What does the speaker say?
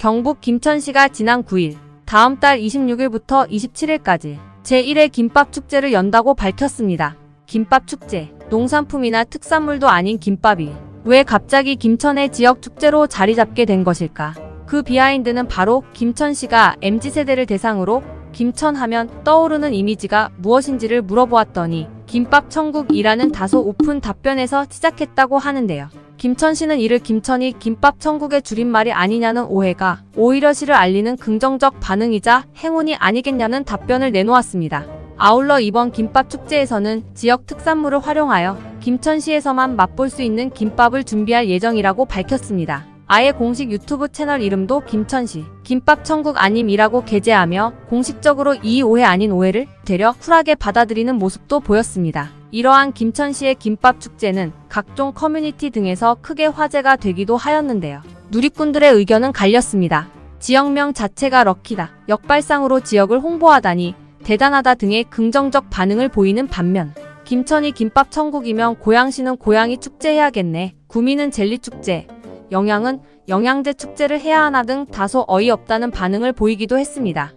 경북 김천시가 지난 9일, 다음 달 26일부터 27일까지 제1회 김밥 축제를 연다고 밝혔습니다. 김밥 축제, 농산품이나 특산물도 아닌 김밥이 왜 갑자기 김천의 지역 축제로 자리 잡게 된 것일까? 그 비하인드는 바로 김천시가 MZ세대를 대상으로 김천 하면 떠오르는 이미지가 무엇인지를 물어보았더니 김밥 천국이라는 다소 오픈 답변에서 시작했다고 하는데요. 김천시는 이를 김천이 김밥 천국의 줄임말이 아니냐는 오해가 오히려 시를 알리는 긍정적 반응이자 행운이 아니겠냐는 답변을 내놓았습니다. 아울러 이번 김밥 축제에서는 지역 특산물을 활용하여 김천시에서만 맛볼 수 있는 김밥을 준비할 예정이라고 밝혔습니다. 아예 공식 유튜브 채널 이름도 김천시 김밥 천국 아님이라고 게재하며 공식적으로 이 오해 아닌 오해를 되려 쿨하게 받아들이는 모습도 보였습니다. 이러한 김천시의 김밥 축제는 각종 커뮤니티 등에서 크게 화제가 되기도 하였는데요. 누리꾼들의 의견은 갈렸습니다. 지역명 자체가 럭키다, 역발상으로 지역을 홍보하다니 대단하다 등의 긍정적 반응을 보이는 반면 김천이 김밥 천국이면 고양시는 고양이 축제 해야겠네, 구미는 젤리 축제, 영양은 영양제 축제를 해야 하나 등 다소 어이없다는 반응을 보이기도 했습니다.